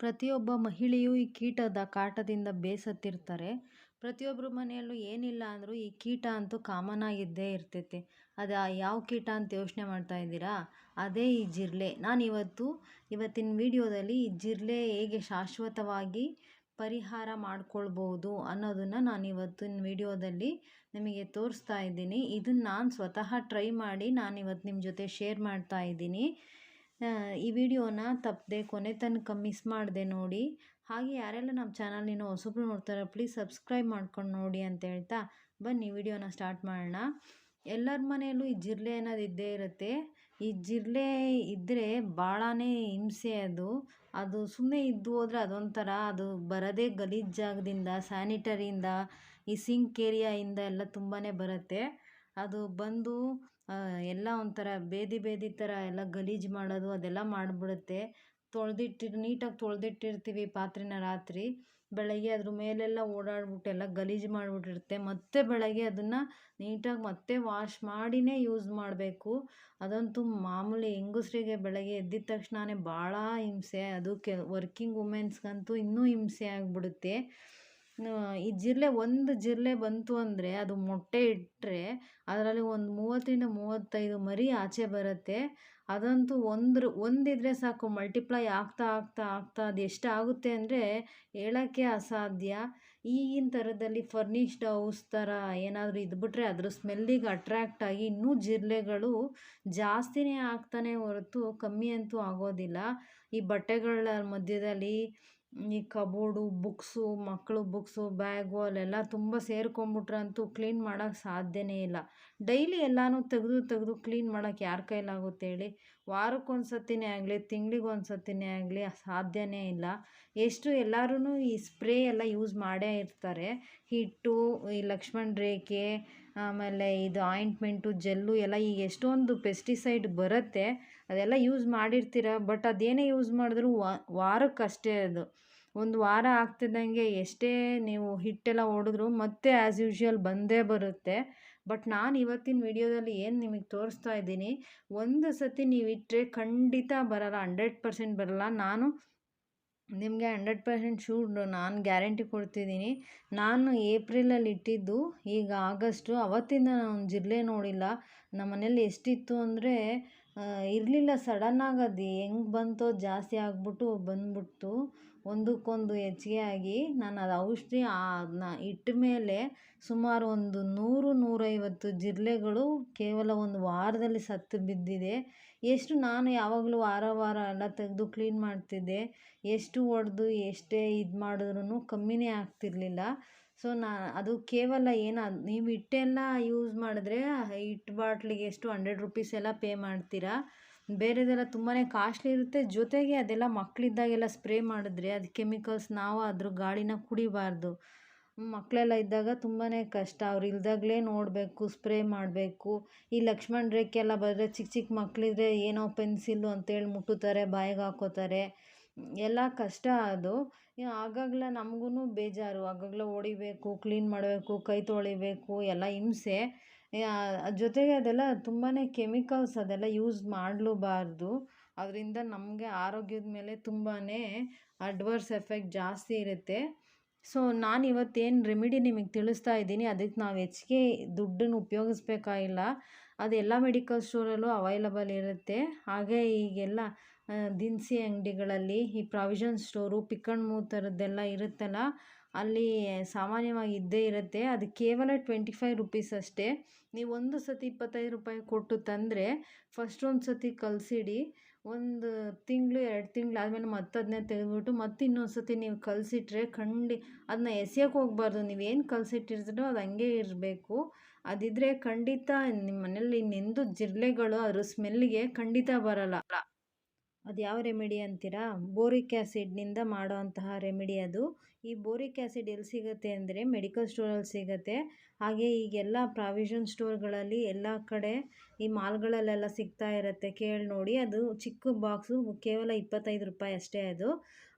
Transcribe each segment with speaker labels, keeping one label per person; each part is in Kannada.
Speaker 1: ಪ್ರತಿಯೊಬ್ಬ ಮಹಿಳೆಯೂ ಈ ಕೀಟದ ಕಾಟದಿಂದ ಬೇಸತ್ತಿರ್ತಾರೆ. ಪ್ರತಿಯೊಬ್ಬರ ಮನೆಯಲ್ಲೂ ಏನಿಲ್ಲ ಅಂದರೂ ಈ ಕೀಟ ಅಂತೂ ಕಾಮನ್ ಆಗಿದ್ದೇ ಇರ್ತೈತೆ. ಅದು ಯಾವ ಕೀಟ ಅಂತ ಯೋಚನೆ ಮಾಡ್ತಾ ಇದ್ದೀರಾ? ಅದೇ ಈ ಜಿರಲೆ. ನಾನು ಇವತ್ತು, ಇವತ್ತಿನ ವಿಡಿಯೋದಲ್ಲಿ ಈ ಜಿರಲೆ ಹೇಗೆ ಶಾಶ್ವತವಾಗಿ ಪರಿಹಾರ ಮಾಡ್ಕೊಳ್ಬೋದು ಅನ್ನೋದನ್ನು ನಾನು ಇವತ್ತಿನ ವಿಡಿಯೋದಲ್ಲಿ ನಿಮಗೆ ತೋರಿಸ್ತಾ ಇದ್ದೀನಿ. ಇದನ್ನು ನಾನು ಸ್ವತಃ ಟ್ರೈ ಮಾಡಿ ನಾನು ಇವತ್ತು ನಿಮ್ಮ ಜೊತೆ ಶೇರ್ ಮಾಡ್ತಾ ಇದ್ದೀನಿ. ಈ ವಿಡಿಯೋನ ತಪ್ಪದೆ ಕೊನೆ ತನಕ ಮಿಸ್ ಮಾಡಿದೆ ನೋಡಿ. ಹಾಗೆ ಯಾರೆಲ್ಲ ನಮ್ಮ ಚಾನಲ್ ಇನ್ನೂ ಹೊಸಬ್ರು ನೋಡ್ತಾರೆ ಪ್ಲೀಸ್ ಸಬ್ಸ್ಕ್ರೈಬ್ ಮಾಡ್ಕೊಂಡು ನೋಡಿ ಅಂತ ಹೇಳ್ತಾ ಬನ್ನಿ, ವಿಡಿಯೋನ ಸ್ಟಾರ್ಟ್ ಮಾಡೋಣ. ಎಲ್ಲರ ಮನೆಯಲ್ಲೂ ಈ ಜಿರಲೆ ಅನ್ನೋದು ಇದ್ದೇ ಇರುತ್ತೆ. ಈ ಜಿರಲೆ ಇದ್ದರೆ ಭಾಳನೇ ಹಿಂಸೆ ಅದು. ಅದು ಸುಮ್ಮನೆ ಇದ್ದು ಹೋದರೆ ಅದೊಂಥರ, ಅದು ಬರದೇ ಗಲೀಜ್ ಜಾಗದಿಂದ ಸ್ಯಾನಿಟರಿಯಿಂದ ಈ ಸಿಂಕ್ ಏರಿಯಾಯಿಂದ ಎಲ್ಲ ತುಂಬಾ ಬರುತ್ತೆ. ಅದು ಬಂದು ಎಲ್ಲ ಒಂಥರ ಬೇದಿ ಬೇದಿ ಥರ ಎಲ್ಲ ಗಲೀಜು ಮಾಡೋದು ಅದೆಲ್ಲ ಮಾಡಿಬಿಡುತ್ತೆ. ತೊಳೆದಿಟ್ಟಿರ್ ನೀಟಾಗಿ ತೊಳೆದಿಟ್ಟಿರ್ತೀವಿ ಪಾತ್ರೆನ ರಾತ್ರಿ. ಬೆಳಗ್ಗೆ ಅದ್ರ ಮೇಲೆಲ್ಲ ಓಡಾಡ್ಬಿಟ್ಟು ಎಲ್ಲ ಗಲೀಜು ಮಾಡಿಬಿಟ್ಟಿರುತ್ತೆ. ಮತ್ತೆ ಬೆಳಗ್ಗೆ ಅದನ್ನು ನೀಟಾಗಿ ಮತ್ತೆ ವಾಶ್ ಮಾಡಿಯೇ ಯೂಸ್ ಮಾಡಬೇಕು. ಅದಂತೂ ಮಾಮೂಲಿ ಹೆಂಗಸ್ರಿಗೆ ಬೆಳಗ್ಗೆ ಎದ್ದಿದ ತಕ್ಷಣವೇ ಭಾಳ ಹಿಂಸೆ. ಅದು ಕೆ, ವರ್ಕಿಂಗ್ ವುಮೆನ್ಸ್ಗಂತೂ ಇನ್ನೂ ಹಿಂಸೆ ಆಗಿಬಿಡುತ್ತೆ. ಈ ಜಿರಳೆ ಒಂದು ಜಿರಳೆ ಬಂತು ಅಂದರೆ ಅದು ಮೊಟ್ಟೆ ಇಟ್ಟರೆ ಅದರಲ್ಲಿ ಒಂದು ಮೂವತ್ತರಿಂದ ಮೂವತ್ತೈದು ಮರಿ ಆಚೆ ಬರುತ್ತೆ. ಅದಂತೂ ಒಂದ್ರ, ಒಂದಿದ್ರೆ ಸಾಕು ಮಲ್ಟಿಪ್ಲೈ ಆಗ್ತಾ ಆಗ್ತಾ ಆಗ್ತಾ ಅದು ಎಷ್ಟು ಆಗುತ್ತೆ ಅಂದರೆ ಹೇಳೋಕ್ಕೆ ಅಸಾಧ್ಯ. ಈಗಿನ ಥರದಲ್ಲಿ ಫರ್ನಿಶ್ಡ್ ಹೌಸ್ ಥರ ಏನಾದರೂ ಇದ್ಬಿಟ್ರೆ ಅದ್ರ ಸ್ಮೆಲ್ಲಿಗೆ ಅಟ್ರ್ಯಾಕ್ಟ್ ಆಗಿ ಇನ್ನೂ ಜಿರಳೆಗಳು ಜಾಸ್ತಿನೇ ಆಗ್ತಾನೆ ಹೊರತು ಕಮ್ಮಿ ಅಂತೂ ಆಗೋದಿಲ್ಲ. ಈ ಬಟ್ಟೆಗಳ ಮಧ್ಯದಲ್ಲಿ ಈ ಕಬೋರ್ಡು, ಬುಕ್ಸು, ಮಕ್ಕಳು ಬುಕ್ಸು, ಬ್ಯಾಗು ಅಲ್ಲೆಲ್ಲ ತುಂಬ ಸೇರ್ಕೊಂಬಿಟ್ರಂತೂ ಕ್ಲೀನ್ ಮಾಡೋಕ್ಕೆ ಸಾಧ್ಯನೇ ಇಲ್ಲ. ಡೈಲಿ ಎಲ್ಲನೂ ತೆಗೆದು ತೆಗೆದು ಕ್ಲೀನ್ ಮಾಡೋಕ್ಕೆ ಯಾರ ಕೈಲಾಗುತ್ತೆ ಹೇಳಿ? ವಾರಕ್ಕೊಂದು ಸತಿನೇ ಆಗಲಿ ತಿಂಗ್ಳಿಗೆ ಒಂದು ಸತಿನೇ ಆಗಲಿ ಸಾಧ್ಯನೇ ಇಲ್ಲ. ಎಷ್ಟು ಎಲ್ಲರೂ ಈ ಸ್ಪ್ರೇ ಎಲ್ಲ ಯೂಸ್ ಮಾಡೇ ಇರ್ತಾರೆ. ಹಿಟ್ಟು, ಈ ಲಕ್ಷ್ಮಣ ರೇಖೆ, ಆಮೇಲೆ ಇದು ಆಯಿಂಟ್ಮೆಂಟು, ಜೆಲ್ಲು ಎಲ್ಲ ಈಗ ಎಷ್ಟೊಂದು ಪೆಸ್ಟಿಸೈಡ್ ಬರುತ್ತೆ. ಅದೆಲ್ಲ ಯೂಸ್ ಮಾಡಿರ್ತೀರ? ಬಟ್ ಅದೇನೇ ಯೂಸ್ ಮಾಡಿದ್ರು ವಾರಕ್ಕಷ್ಟೇ ಅದು. ಒಂದು ವಾರ ಆಗ್ತಿದ್ದಂಗೆ ಎಷ್ಟೇ ನೀವು ಹಿಟ್ಟೆಲ್ಲ ಹೊಡೆದ್ರು ಮತ್ತೆ ಆ್ಯಸ್ ಯೂಶ್ವಲ್ ಬಂದೇ ಬರುತ್ತೆ. ಬಟ್ ನಾನು ಇವತ್ತಿನ ವಿಡಿಯೋದಲ್ಲಿ ಏನು ನಿಮಗೆ ತೋರಿಸ್ತಾ ಇದ್ದೀನಿ, ಒಂದು ಸತಿ ನೀವು ಇಟ್ಟರೆ ಖಂಡಿತ ಬರಲ್ಲ ಹಂಡ್ರೆಡ್ ಪರ್ಸೆಂಟ್ ಬರಲ್ಲ. ನಾನು ನಿಮಗೆ ಹಂಡ್ರೆಡ್ ಪರ್ಸೆಂಟ್ ಶೂರ್ ನಾನು ಗ್ಯಾರಂಟಿ ಕೊಡ್ತಿದ್ದೀನಿ. ನಾನು ಏಪ್ರಿಲಲ್ಲಿ ಇಟ್ಟಿದ್ದು, ಈಗ ಆಗಸ್ಟು. ಅವತ್ತಿಂದ ನಾನು ಜಿರಲೆ ನೋಡಿಲ್ಲ. ನಮ್ಮ ಮನೇಲಿ ಎಷ್ಟಿತ್ತು ಅಂದರೆ ಇರಲಿಲ್ಲ. ಸಡನ್ನಾಗಿ ಅದು ಹೆಂಗೆ ಬಂತೋ ಜಾಸ್ತಿ ಆಗಿಬಿಟ್ಟು ಬಂದ್ಬಿಡ್ತು. ಒಂದಕ್ಕೊಂದು ಹೆಚ್ಚಿಗೆ ಆಗಿ ನಾನು ಅದು ಔಷಧಿ ಅದನ್ನ ಇಟ್ಟ ಮೇಲೆ ಸುಮಾರು ಒಂದು ನೂರು, ನೂರೈವತ್ತು ಜಿರಳೆಗಳು ಕೇವಲ ಒಂದು ವಾರದಲ್ಲಿ ಸತ್ತು ಬಿದ್ದಿದೆ. ಎಷ್ಟು ನಾನು ಯಾವಾಗಲೂ ವಾರ ವಾರ ಎಲ್ಲ ತೆಗೆದು ಕ್ಲೀನ್ ಮಾಡ್ತಿದ್ದೆ. ಎಷ್ಟು ಹೊಡೆದು ಎಷ್ಟೇ ಇದು ಮಾಡಿದ್ರೂ ಕಮ್ಮಿನೇ ಆಗ್ತಿರಲಿಲ್ಲ. ಸೊ ನಾ, ಅದು ಕೇವಲ ಏನು, ನೀವು ಹಿಟ್ಟೆಲ್ಲ ಯೂಸ್ ಮಾಡಿದ್ರೆ ಹಿಟ್ಟು ಬಾಟ್ಲಿಗೆ ಎಷ್ಟು ಹಂಡ್ರೆಡ್ ರುಪೀಸ್ ಎಲ್ಲ ಪೇ ಮಾಡ್ತೀರಾ? ಬೇರೆದೆಲ್ಲ ತುಂಬಾ ಕಾಸ್ಟ್ಲಿ ಇರುತ್ತೆ. ಜೊತೆಗೆ ಅದೆಲ್ಲ ಮಕ್ಕಳಿದ್ದಾಗೆಲ್ಲ ಸ್ಪ್ರೇ ಮಾಡಿದ್ರೆ, ಅದು ಕೆಮಿಕಲ್ಸ್ ನಾವು ಅದ್ರ ಗಾಳಿನ ಕುಡಿಬಾರ್ದು. ಮಕ್ಕಳೆಲ್ಲ ಇದ್ದಾಗ ತುಂಬಾ ಕಷ್ಟ. ಅವ್ರು ಇಲ್ದಾಗಲೇ ನೋಡಬೇಕು ಸ್ಪ್ರೇ ಮಾಡಬೇಕು. ಈ ಲಕ್ಷ್ಮಣ ರೇಖೆಲ್ಲ ಬರೆದ್ರೆ ಚಿಕ್ಕ ಚಿಕ್ಕ ಮಕ್ಕಳಿದ್ರೆ ಏನೋ ಪೆನ್ಸಿಲ್ಲು ಅಂತೇಳಿ ಮುಟ್ಟುತ್ತಾರೆ, ಬಾಯಿಗೆ ಹಾಕೋತಾರೆ. ಎಲ್ಲ ಕಷ್ಟ ಅದು. ಆಗಾಗಲೇ ನಮಗೂ ಬೇಜಾರು. ಆಗಾಗಲೇ ಹೊಡಿಬೇಕು ಕ್ಲೀನ್ ಮಾಡಬೇಕು, ಕೈ ತೊಳಿಬೇಕು, ಎಲ್ಲ ಹಿಂಸೆ. ಜೊತೆಗೆ ಅದೆಲ್ಲ ತುಂಬಾ ಕೆಮಿಕಲ್ಸ್ ಅದೆಲ್ಲ ಯೂಸ್ ಮಾಡಲೂಬಾರ್ದು. ಅದರಿಂದ ನಮಗೆ ಆರೋಗ್ಯದ ಮೇಲೆ ತುಂಬಾ ಅಡ್ವರ್ಸ್ ಎಫೆಕ್ಟ್ ಜಾಸ್ತಿ ಇರುತ್ತೆ. ಸೊ ನಾನು ಇವತ್ತೇನು ರೆಮಿಡಿ ನಿಮಗೆ ತಿಳಿಸ್ತಾ ಇದ್ದೀನಿ. ಅದಕ್ಕೆ ನಾವು ಹೆಚ್ಚಿಗೆ ದುಡ್ಡನ್ನು ಉಪಯೋಗಿಸ್ಬೇಕಾಗಿಲ್ಲ ಅದೆಲ್ಲ ಮೆಡಿಕಲ್ ಸ್ಟೋರಲ್ಲೂ ಅವೈಲಬಲ್ ಇರುತ್ತೆ. ಹಾಗೆ ಈಗೆಲ್ಲ ದಿನಸಿ ಅಂಗಡಿಗಳಲ್ಲಿ ಈ provision store pick and move ಥರದ್ದೆಲ್ಲ ಇರುತ್ತಲ್ಲ, ಅಲ್ಲಿ ಸಾಮಾನ್ಯವಾಗಿ ಇದ್ದೇ ಇರುತ್ತೆ. ಅದು ಕೇವಲ ಟ್ವೆಂಟಿ ಫೈವ್ ರುಪೀಸ್ ಅಷ್ಟೇ. ನೀವು ಒಂದು ಸತಿ ಇಪ್ಪತ್ತೈದು ರೂಪಾಯಿ ಕೊಟ್ಟು ತಂದರೆ ಫಸ್ಟ್ ಒಂದು ಸತಿ ಕಲಸಿಡಿ, ಒಂದು ತಿಂಗಳು, ಎರಡು ತಿಂಗಳು ಆದಮೇಲೆ ಮತ್ತೆ ತೆಗೆದುಬಿಟ್ಟು ಮತ್ತೆ ಇನ್ನೊಂದು ಸತಿ ನೀವು ಕಲಸಿಟ್ರೆ ಖಂಡಿ ಅದನ್ನ ಎಸೆಯೋಕೆ ಹೋಗ್ಬಾರ್ದು. ನೀವೇನು ಕಲಸಿಟ್ಟಿರ್ತೀರೋ ಅದು ಹಂಗೆ ಇರಬೇಕು. ಅದಿದ್ದರೆ ಖಂಡಿತ ನಿಮ್ಮ ಮನೇಲಿ ಇನ್ನೆಂದು ಜಿರಳೆಗಳು, ಅದ್ರ ಸ್ಮೆಲ್ಲಿಗೆ ಖಂಡಿತ ಬರಲ್ಲ. ಅದು ಯಾವ ರೆಮಿಡಿ ಅಂತೀರಾ? ಬೋರಿಕ್ ಆ್ಯಸಿಡ್ನಿಂದ ಮಾಡುವಂತಹ ರೆಮಿಡಿ ಅದು. ಈ ಬೋರಿಕ್ ಆ್ಯಸಿಡ್ ಎಲ್ಲಿ ಸಿಗುತ್ತೆ ಅಂದರೆ ಮೆಡಿಕಲ್ ಸ್ಟೋರಲ್ಲಿ ಸಿಗುತ್ತೆ. ಹಾಗೆ ಈಗೆಲ್ಲ ಪ್ರಾವಿಷನ್ ಸ್ಟೋರ್ಗಳಲ್ಲಿ ಎಲ್ಲ ಕಡೆ ಈ ಮಾಲ್ಗಳಲ್ಲೆಲ್ಲ ಸಿಗ್ತಾ ಇರುತ್ತೆ. ಕೇಳಿ ನೋಡಿ, ಅದು ಚಿಕ್ಕ ಬಾಕ್ಸು ಕೇವಲ ಇಪ್ಪತ್ತೈದು ರೂಪಾಯಿ ಅಷ್ಟೇ ಅದು.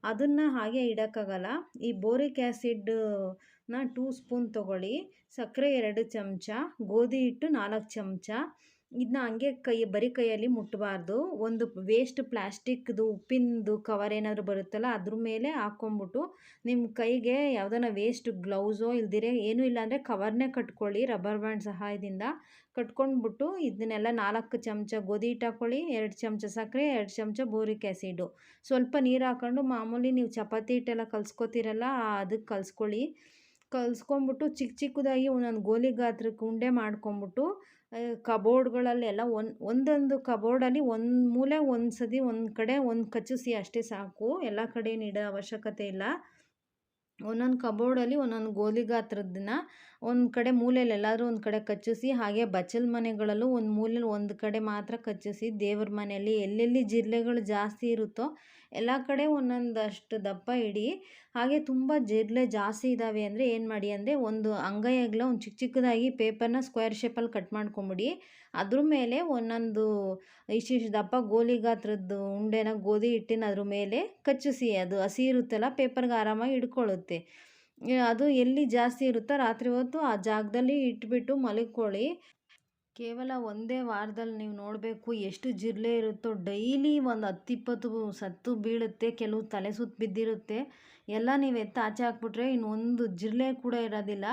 Speaker 1: ಅದನ್ನು ಹಾಗೆ ಇಡೋಕ್ಕಾಗಲ್ಲ. ಈ ಬೋರಿಕ್ ಆ್ಯಸಿಡ್ನ ಟೂ ಸ್ಪೂನ್ ತೊಗೊಳ್ಳಿ. ಸಕ್ಕರೆ ಎರಡು ಚಮಚ, ಗೋಧಿ ಹಿಟ್ಟು ನಾಲ್ಕು ಚಮಚ. ಇದನ್ನ ಹಂಗೆ ಕೈ, ಬರೀ ಕೈಯಲ್ಲಿ ಮುಟ್ಟಬಾರ್ದು ಒಂದು ವೇಸ್ಟ್ ಪ್ಲಾಸ್ಟಿಕ್ದು ಉಪ್ಪಿನದು ಕವರ್ ಏನಾದರೂ ಬರುತ್ತಲ್ಲ, ಅದ್ರ ಮೇಲೆ ಹಾಕ್ಕೊಂಬಿಟ್ಟು ನಿಮ್ಮ ಕೈಗೆ ಯಾವ್ದಾನ ವೇಸ್ಟ್ ಗ್ಲೌಸೋ ಇಲ್ದಿರೆ ಏನೂ ಇಲ್ಲ ಅಂದರೆ ಕವರ್ನೇ ಕಟ್ಕೊಳ್ಳಿ ರಬ್ಬರ್ ಬ್ಯಾಂಡ್ ಸಹಾಯದಿಂದ ಕಟ್ಕೊಂಡ್ಬಿಟ್ಟು ಇದನ್ನೆಲ್ಲ ನಾಲ್ಕು ಚಮಚ ಗೋಧಿ ಹಿಟ್ಟು ಹಾಕ್ಕೊಳ್ಳಿ ಎರಡು ಚಮಚ ಸಕ್ಕರೆ, ಎರಡು ಚಮಚ ಬೋರಿಕ್ ಆ್ಯಸಿಡು ಸ್ವಲ್ಪ ನೀರು ಹಾಕ್ಕೊಂಡು ಮಾಮೂಲಿ ನೀವು ಚಪಾತಿ ಹಿಟ್ಟೆಲ್ಲ ಕಲ್ಸ್ಕೊತೀರಲ್ಲ ಅದಕ್ಕೆ ಕಲಿಸ್ಕೊಳ್ಳಿ. ಕಲಿಸ್ಕೊಂಬಿಟ್ಟು ಚಿಕ್ಕ ಚಿಕ್ಕದಾಗಿ ಒಂದೊಂದು ಗೋಲಿ ಗಾತ್ರಕ್ಕೆ ಉಂಡೆ ಮಾಡ್ಕೊಂಬಿಟ್ಟು ಕಬೋರ್ಡ್ಗಳಲ್ಲೆಲ್ಲ ಒಂದು ಒಂದೊಂದು ಕಬೋರ್ಡಲ್ಲಿ ಒಂದು ಮೂಲೆ ಒಂದು ಸತಿ ಒಂದು ಕಡೆ ಒಂದು ಕಚ್ಚಿಸಿ ಅಷ್ಟೇ ಸಾಕು. ಎಲ್ಲ ಕಡೆ ನೀಡೋ ಅವಶ್ಯಕತೆ ಇಲ್ಲ. ಒಂದೊಂದು ಕಬೋರ್ಡಲ್ಲಿ ಒಂದೊಂದು ಗೋಲಿ ಗಾತ್ರದನ್ನ ಒಂದು ಕಡೆ ಮೂಲೆಯಲ್ಲಿ ಎಲ್ಲಾದರೂ ಒಂದು ಕಡೆ ಕಚ್ಚಿಸಿ, ಹಾಗೆ ಬಚ್ಚಲ ಮನೆಗಳಲ್ಲೂ ಒಂದು ಮೂಲೆಯಲ್ಲಿ ಒಂದು ಕಡೆ ಮಾತ್ರ ಕಚ್ಚಿಸಿ, ದೇವ್ರ ಮನೆಯಲ್ಲಿ ಎಲ್ಲೆಲ್ಲಿ ಜಿರಳೆಗಳು ಜಾಸ್ತಿ ಇರುತ್ತೋ ಎಲ್ಲ ಕಡೆ ಒಂದೊಂದಷ್ಟು ದಪ್ಪ ಇಡಿ. ಹಾಗೆ ತುಂಬ ಜಿರಳೆ ಜಾಸ್ತಿ ಇದ್ದಾವೆ ಅಂದರೆ ಏನು ಮಾಡಿ ಅಂದರೆ ಒಂದು ಅಂಗೈ ಅಗಲ ಒಂದು ಚಿಕ್ಕ ಚಿಕ್ಕದಾಗಿ ಪೇಪರ್ನ ಸ್ಕ್ವೇರ್ ಶೇಪಲ್ಲಿ ಕಟ್ ಮಾಡ್ಕೊಂಬಿಡಿ. ಅದ್ರ ಮೇಲೆ ಒಂದೊಂದು ಇಷ್ಟಿಷ್ಟು ದಪ್ಪ ಗೋಲಿ ಗಾತ್ರದ್ದು ಉಂಡೆನ ಗೋಧಿ ಹಿಟ್ಟಿನ ಅದ್ರ ಮೇಲೆ ಕಚ್ಚಿಸಿ, ಅದು ಹಸಿ ಇರುತ್ತಲ್ಲ ಪೇಪರ್ಗೆ ಆರಾಮಾಗಿ ಹಿಡ್ಕೊಳ್ಳುತ್ತೆ. ಅದು ಎಲ್ಲಿ ಜಾಸ್ತಿ ಇರುತ್ತೋ ರಾತ್ರಿ ಹೊತ್ತು ಆ ಜಾಗದಲ್ಲಿ ಇಟ್ಬಿಟ್ಟು ಮಲ್ಕೊಳ್ಳಿ. ಕೇವಲ ಒಂದೇ ವಾರದಲ್ಲಿ ನೀವು ನೋಡಬೇಕು ಎಷ್ಟು ಜಿರಲೆ ಇರುತ್ತೋ, ಡೈಲಿ ಒಂದು ಹತ್ತಿಪ್ಪತ್ತು ಸತ್ತು ಬೀಳುತ್ತೆ, ಕೆಲವು ತಲೆ ಸುತ್ತು ಬಿದ್ದಿರುತ್ತೆ. ಎಲ್ಲ ನೀವು ಎತ್ತು ಆಚೆ ಹಾಕ್ಬಿಟ್ರೆ ಇನ್ನೊಂದು ಜಿರಲೆ ಕೂಡ ಇರೋದಿಲ್ಲ.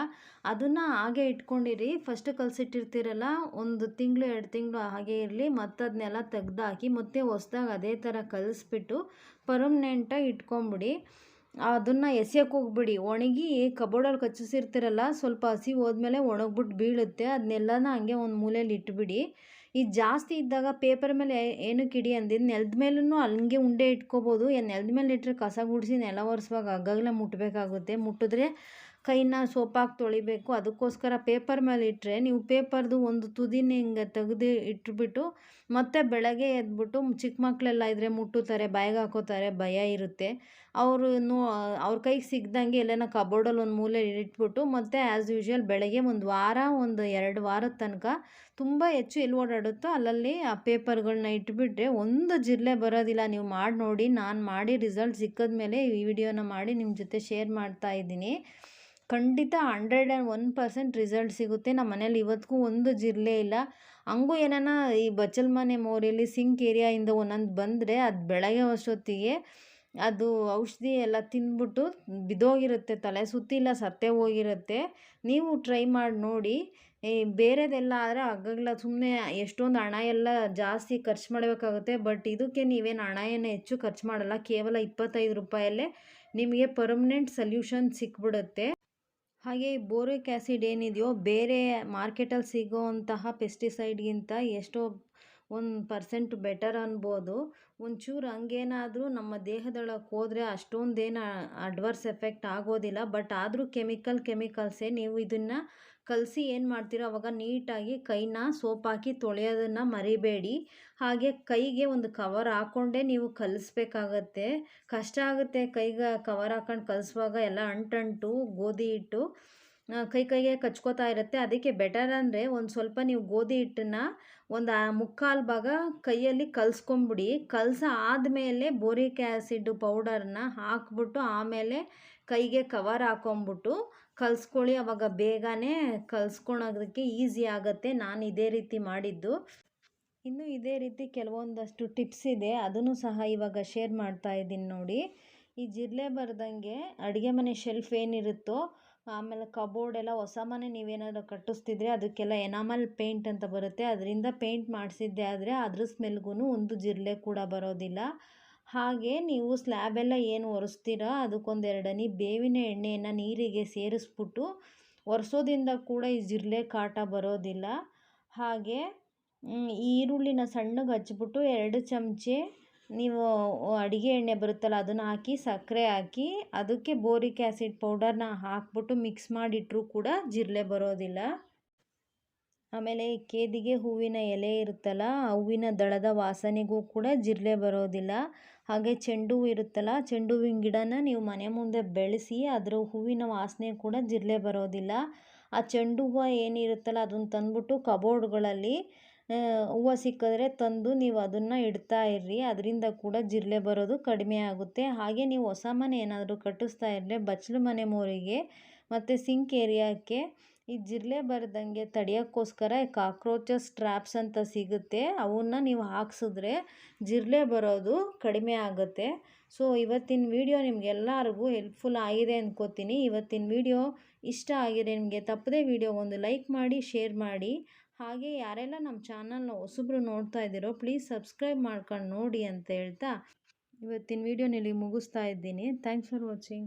Speaker 1: ಅದನ್ನು ಹಾಗೆ ಇಟ್ಕೊಂಡಿರಿ. ಫಸ್ಟ್ ಕಲಸಿಟ್ಟಿರ್ತೀರಲ್ಲ, ಒಂದು ತಿಂಗಳು, ಎರಡು ತಿಂಗಳು ಹಾಗೆ ಇರಲಿ. ಮತ್ತು ಅದನ್ನೆಲ್ಲ ತೆಗ್ದಾಕಿ ಮತ್ತೆ ಹೊಸ್ದಾಗಿ ಅದೇ ಥರ ಕಲಿಸ್ಬಿಟ್ಟು ಪರ್ಮನೆಂಟಾಗಿ ಇಟ್ಕೊಂಬಿಡಿ. ಅದನ್ನು ಎಸೆಯೋಕೆ ಹೋಗ್ಬಿಡಿ. ಒಣಗಿ ಕಬೋರ್ಡಲ್ಲಿ ಕಚ್ಚಿಸಿರ್ತೀರಲ್ಲ, ಸ್ವಲ್ಪ ಹಸಿ ಹೋದ್ಮೇಲೆ ಒಣಗ್ಬಿಟ್ಟು ಬೀಳುತ್ತೆ. ಅದನ್ನೆಲ್ಲನ ಹಂಗೆ ಒಂದು ಮೂಲೆಯಲ್ಲಿ ಇಟ್ಬಿಡಿ. ಇದು ಜಾಸ್ತಿ ಇದ್ದಾಗ ಪೇಪರ್ ಮೇಲೆ ಏನಕ್ಕೆ ಇಡಿ ಅಂದಿದ್ದು ನೆಲದ ಮೇಲೂ ಹಂಗೆ ಉಂಡೆ ಇಟ್ಕೋಬೋದು. ನೆಲದ ಮೇಲೆ ಇಟ್ಟರೆ ಕಸ ಗುಡಿಸಿ ನೆಲ ಒರೆಸುವಾಗ ಆಗಾಗಲೇ ಮುಟ್ಟಬೇಕಾಗುತ್ತೆ ಮುಟ್ಟಿದ್ರೆ ಕೈನ ಸೋಪಾಗಿ ತೊಳಿಬೇಕು. ಅದಕ್ಕೋಸ್ಕರ ಪೇಪರ್ ಮೇಲೆ ಇಟ್ಟರೆ ನೀವು ಪೇಪರ್ದು ಒಂದು ತುದಿನ ಹಿಂಗೆ ತೆಗೆದು ಇಟ್ಬಿಟ್ಟು ಮತ್ತೆ ಬೆಳಗ್ಗೆ ಎದ್ಬಿಟ್ಟು ಚಿಕ್ಕ ಮಕ್ಕಳೆಲ್ಲ ಇದ್ದರೆ ಮುಟ್ಟುತ್ತಾರೆ, ಬಾಯಿಗೆ ಹಾಕೋತಾರೆ, ಭಯ ಇರುತ್ತೆ. ಅವರು ಅವ್ರ ಕೈಗೆ ಸಿಗ್ದಂಗೆ ಎಲ್ಲನ ಕಬೋರ್ಡಲ್ಲಿ ಒಂದು ಮೂಲೆ ಇಟ್ಬಿಟ್ಟು ಮತ್ತೆ ಆ್ಯಸ್ ಯೂಶ್ವಲ್ ಬೆಳಗ್ಗೆ ಒಂದು ವಾರ, ಒಂದು ಎರಡು ವಾರದ ತನಕ ತುಂಬ ಹೆಚ್ಚು ಎಲ್ಲಿ ಓಡಾಡುತ್ತೋ ಅಲ್ಲಲ್ಲಿ ಆ ಪೇಪರ್ಗಳನ್ನ ಇಟ್ಬಿಟ್ರೆ ಒಂದು ಜಿಲ್ಲೆ ಬರೋದಿಲ್ಲ. ನೀವು ಮಾಡಿ ನೋಡಿ, ನಾನು ಮಾಡಿ ರಿಸಲ್ಟ್ ಸಿಕ್ಕಿದ ಮೇಲೆ ಈ ವಿಡಿಯೋನ ಮಾಡಿ ನಿಮ್ಮ ಜೊತೆ ಶೇರ್ ಮಾಡ್ತಾ ಇದ್ದೀನಿ. ಖಂಡಿತ hundred and one percent result ಸಿಗುತ್ತೆ. ನಮ್ಮ ಮನೇಲಿ ಇವತ್ತಿಗೂ ಒಂದು ಜಿರಲೆ ಇಲ್ಲ. ಹಂಗೂ ಏನಾನ ಈ ಬಚ್ಚಲ್ ಮನೆ ಮೋರಿಯಲ್ಲಿ ಸಿಂಕ್ ಏರಿಯಾಯಿಂದ ಒಂದೊಂದು ಬಂದರೆ ಅದು ಬೆಳಗ್ಗೆ ಅಷ್ಟೊತ್ತಿಗೆ ಅದು ಔಷಧಿ ಎಲ್ಲ ತಿಂದ್ಬಿಟ್ಟು ಬಿದ್ದೋಗಿರುತ್ತೆ. ತಲೆ ಸುತ್ತಿಲ್ಲ ಸತ್ತೇ ಹೋಗಿರುತ್ತೆ. ನೀವು ಟ್ರೈ ಮಾಡಿ ನೋಡಿ. ಬೇರೆದೆಲ್ಲ ಆದರೆ ಆಗಾಗಲ ಸುಮ್ಮನೆ ಎಷ್ಟೊಂದು ಹಣ ಎಲ್ಲ ಜಾಸ್ತಿ ಖರ್ಚು ಮಾಡಬೇಕಾಗುತ್ತೆ. ಬಟ್ ಇದಕ್ಕೆ ನೀವೇನು ಹಣ ಏನು ಹೆಚ್ಚು ಖರ್ಚು ಮಾಡಲ್ಲ. ಕೇವಲ ಇಪ್ಪತ್ತೈದು ರೂಪಾಯಲ್ಲೇ ನಿಮಗೆ ಪರ್ಮನೆಂಟ್ ಸಲ್ಯೂಷನ್ ಸಿಕ್ಬಿಡುತ್ತೆ. ಹಾಗೆ ಬೋರಿಕ್ ಆ್ಯಸಿಡ್ ಏನಿದೆಯೋ ಬೇರೆ ಮಾರ್ಕೆಟಲ್ಲಿ ಸಿಗೋವಂತಹ ಪೆಸ್ಟಿಸೈಡ್ಗಿಂತ ಎಷ್ಟೋ ಒಂದು ಪರ್ಸೆಂಟ್ ಬೆಟರ್ ಅನ್ಬೋದು. ಒಂಚೂರು ಹಂಗೇನಾದರೂ ನಮ್ಮ ದೇಹದೊಳಗೆ ಹೋದರೆ ಅಷ್ಟೊಂದೇನು ಅಡ್ವರ್ಸ್ ಎಫೆಕ್ಟ್ ಆಗೋದಿಲ್ಲ. ಬಟ್ ಆದರೂ ಕೆಮಿಕಲ್ ಕೆಮಿಕಲ್ಸೇ ನೀವು ಇದನ್ನು ಕಲಸಿ ಏನು ಮಾಡ್ತೀರೋ ಅವಾಗ ನೀಟಾಗಿ ಕೈನ ಸೋಪ್ ಹಾಕಿ ತೊಳೆಯೋದನ್ನು ಮರಿಬೇಡಿ. ಹಾಗೆ ಕೈಗೆ ಒಂದು ಕವರ್ ಹಾಕ್ಕೊಂಡೇ ನೀವು ಕಲಿಸ್ಬೇಕಾಗತ್ತೆ. ಕಷ್ಟ ಆಗುತ್ತೆ ಕೈಗೆ ಕವರ್ ಹಾಕೊಂಡು ಕಲಿಸುವಾಗ ಎಲ್ಲ ಅಂಟಂಟು ಗೋಧಿ ಹಿಟ್ಟು. ಕೈ ಕೈಗೆ ಕಚ್ಕೋತಾ ಇರುತ್ತೆ. ಅದಕ್ಕೆ ಬೆಟರ್ ಅಂದರೆ ಒಂದು ಸ್ವಲ್ಪ ನೀವು ಗೋಧಿ ಹಿಟ್ಟನ್ನ ಒಂದು ಮುಕ್ಕಾಲು ಭಾಗ ಕೈಯಲ್ಲಿ ಕಲಿಸ್ಕೊಂಬಿಡಿ. ಕಲಸ ಆದಮೇಲೆ ಬೋರಿಕ್ ಆ್ಯಸಿಡ್ ಪೌಡರನ್ನ ಹಾಕ್ಬಿಟ್ಟು ಆಮೇಲೆ ಕೈಗೆ ಕವರ್ ಹಾಕೊಂಬಿಟ್ಟು ಕಲ್ಸ್ಕೊಳ್ಳಿ. ಅವಾಗ ಬೇಗನೆ ಕಲ್ಸ್ಕೊಳೋದಕ್ಕೆ ಈಸಿ ಆಗುತ್ತೆ. ನಾನು ಇದೇ ರೀತಿ ಮಾಡಿದ್ದು. ಇನ್ನು ಇದೇ ರೀತಿ ಕೆಲವೊಂದಷ್ಟು ಟಿಪ್ಸ್ ಇದೆ. ಅದನ್ನು ಸಹ ಇವಾಗ ಶೇರ್ ಮಾಡ್ತಾ ಇದ್ದೀನಿ ನೋಡಿ. ಈ ಜಿರಲೆ ಬರ್ದಂಗೆ ಅಡುಗೆ ಮನೆ ಶೆಲ್ಫ್ ಏನಿರುತ್ತೋ ಆಮೇಲೆ ಕಬೋರ್ಡ್ ಎಲ್ಲ ಹೊಸ ಮನೆ ನೀವೇನಾದ್ರು ಕಟ್ಟಿಸ್ತಿದ್ರೆ ಅದಕ್ಕೆಲ್ಲ ಎನಾಮಲ್ ಪೇಂಟ್ ಅಂತ ಬರುತ್ತೆ. ಅದರಿಂದ ಪೇಂಟ್ ಮಾಡಿಸಿದ್ದೆ ಆದರೆ ಅದ್ರ ಸ್ಮೆಲ್ಗೂ ಒಂದು ಜಿರಳೆ ಕೂಡ ಬರೋದಿಲ್ಲ. ಹಾಗೆ ನೀವು ಸ್ಲ್ಯಾಬೆಲ್ಲ ಏನು ಒರೆಸ್ತೀರಾ ಅದಕ್ಕೊಂದೆರಡನಿ ಬೇವಿನ ಎಣ್ಣೆಯನ್ನು ನೀರಿಗೆ ಸೇರಿಸ್ಬಿಟ್ಟು ಒರೆಸೋದ್ರಿಂದ ಕೂಡ ಈ ಜಿರಳೆ ಕಾಟ ಬರೋದಿಲ್ಲ. ಹಾಗೆ ಈರುಳ್ಳಿನ ಸಣ್ಣಗೆ ಹಚ್ಬಿಟ್ಟು ಎರಡು ಚಮಚೆ ನೀವು ಅಡುಗೆ ಎಣ್ಣೆ ಬರುತ್ತಲ್ಲ, ಅದನ್ನು ಹಾಕಿ, ಸಕ್ಕರೆ ಹಾಕಿ, ಅದಕ್ಕೆ ಬೋರಿಕ್ ಆ್ಯಸಿಡ್ ಪೌಡರ್ನ ಹಾಕ್ಬಿಟ್ಟು ಮಿಕ್ಸ್ ಮಾಡಿಟ್ರೂ ಕೂಡ ಜಿರಲೆ ಬರೋದಿಲ್ಲ. ಆಮೇಲೆ ಕೇದಿಗೆ ಹೂವಿನ ಎಲೆ ಇರುತ್ತಲ್ಲ ಆ ಹೂವಿನ ದಳದ ವಾಸನೆಗೂ ಕೂಡ ಜಿರಲೆ ಬರೋದಿಲ್ಲ. ಹಾಗೆ ಚೆಂಡು ಹೂ ಇರುತ್ತಲ್ಲ, ಚೆಂಡು ಹೂವಿನ ಗಿಡನ ನೀವು ಮನೆ ಮುಂದೆ ಬೆಳೆಸಿ ಅದರ ಹೂವಿನ ವಾಸನೆ ಕೂಡ ಜಿರಲೆ ಬರೋದಿಲ್ಲ. ಆ ಚೆಂಡು ಹೂವು ಏನಿರುತ್ತಲ್ಲ, ಅದನ್ನು ತಂದುಬಿಟ್ಟು ಕಬೋರ್ಡ್ಗಳಲ್ಲಿ ಹೂವು ಸಿಕ್ಕಿದ್ರೆ ತಂದು ನೀವು ಅದನ್ನು ಇಡ್ತಾ ಇರ್ರಿ. ಅದರಿಂದ ಕೂಡ ಜಿರಳೆ ಬರೋದು ಕಡಿಮೆ ಆಗುತ್ತೆ. ಹಾಗೆ ನೀವು ಹೊಸ ಮನೆ ಏನಾದರೂ ಕಟ್ಟಿಸ್ತಾ ಇದ್ದರೆ ಬಚ್ಚಲು ಮನೆ ಮೋರಿಗೆ ಮತ್ತು ಸಿಂಕ್ ಏರಿಯಾಕ್ಕೆ. ಈ ಜಿರಳೆ ಬರದಂಗೆ ತಡೆಯೋಕ್ಕೋಸ್ಕರ ಕಾಕ್ರೋಚಸ್ ಟ್ರ್ಯಾಪ್ಸ್ ಅಂತ ಸಿಗುತ್ತೆ. ಅವನ್ನ ನೀವು ಹಾಕ್ಸಿದ್ರೆ ಜಿರಳೆ ಬರೋದು ಕಡಿಮೆ ಆಗುತ್ತೆ. ಸೊ, ಇವತ್ತಿನ ವಿಡಿಯೋ ನಿಮಗೆಲ್ಲರಿಗೂ ಹೆಲ್ಪ್ಫುಲ್ ಆಗಿದೆ ಅಂದ್ಕೋತೀನಿ ಇವತ್ತಿನ ವಿಡಿಯೋ ಇಷ್ಟ ಆಗಿದೆ ನಿಮಗೆ ತಪ್ಪದೇ ವಿಡಿಯೋ ಒಂದು ಲೈಕ್ ಮಾಡಿ ಶೇರ್ ಮಾಡಿ. ಹಾಗೆ ಯಾರೆಲ್ಲ ನಮ್ಮ ಚಾನಲ್ನ ಹೊಸಬ್ರು ನೋಡ್ತಾ ಇದ್ದೀರೋ ಪ್ಲೀಸ್ ಸಬ್ಸ್ಕ್ರೈಬ್ ಮಾಡ್ಕೊಂಡು ನೋಡಿ ಅಂತ ಹೇಳ್ತಾ ಇವತ್ತಿನ ವಿಡಿಯೋನಲ್ಲಿ ಮುಗಿಸ್ತಾ ಇದ್ದೀನಿ. Thanks for watching